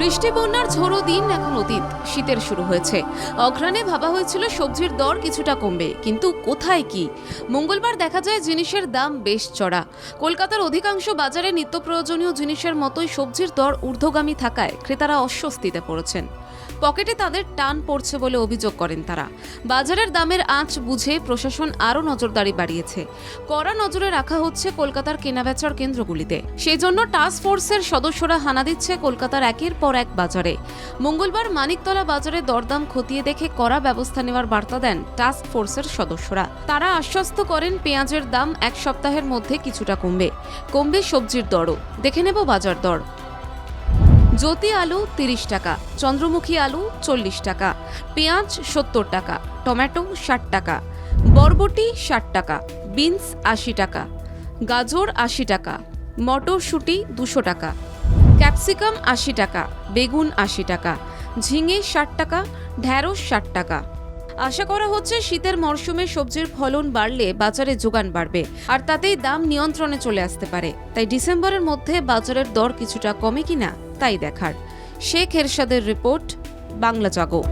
বৃষ্টি বন্যার ঝোড়ো দিন এখন অতীত। শীতের শুরু হয়েছে। অঘ্রাণে ভাবা হয়েছিল সবজির দর কিছুটা কমবে, কিন্তু কোথায় কি? মঙ্গলবার দেখা যায় জিনিসের দাম বেশ চড়া। কলকাতার অধিকাংশ বাজারে নিত্য প্রয়োজনীয় জিনিসের মতোই সবজির দর ঊর্ধ্বগামী থাকায় ক্রেতারা অস্বস্তিতে পড়েছেন। পকেটে তাদের টান পড়ছে বলে অভিযোগ করেন তারা। বাজারের দামের আঁচ বুঝে প্রশাসন আরও নজরদারি বাড়িয়েছে। কড়া নজরে রাখা হচ্ছে কলকাতার কেনাবেচার কেন্দ্রগুলিতে। সেই জন্য টাস্ক ফোর্সের সদস্যরা হানা দিচ্ছে কলকাতার একের পর এক বাজারে। মঙ্গলবার মানিকতলা বাজারে দরদাম খতিয়ে দেখে কড়া ব্যবস্থা নেওয়ার বার্তা দেন টাস্ক ফোর্সের সদস্যরা। তারা আশ্বস্ত করেন পেঁয়াজের দাম এক সপ্তাহের মধ্যে কিছুটা কমবে। কমবে সবজির দরও। দেখে নেব বাজার দর। জ্যোতি আলু তিরিশ টাকা, চন্দ্রমুখী আলু চল্লিশ টাকা, পেঁয়াজ সত্তর টাকা, টমেটো ষাট টাকা, বরবটি ষাট টাকা, বিনস আশি টাকা, গাজর আশি টাকা, মটরশুঁটি দুশো টাকা ক্যাপসিকাম আশি টাকা, বেগুন আশি টাকা, ঝিঙে ষাট টাকা, ঢ্যাঁড়স ষাট টাকা। আশা করা হচ্ছে শীতের মরশুমে সবজির ফলন বাড়লে বাজারে যোগান বাড়বে, আর তাতেই দাম নিয়ন্ত্রণে চলে আসতে পারে। তাই ডিসেম্বরের মধ্যে বাজারের দর কিছুটা কমে কিনা, তাই দেখার। শেখ এরশাদের রিপোর্ট, বাংলা জাগো।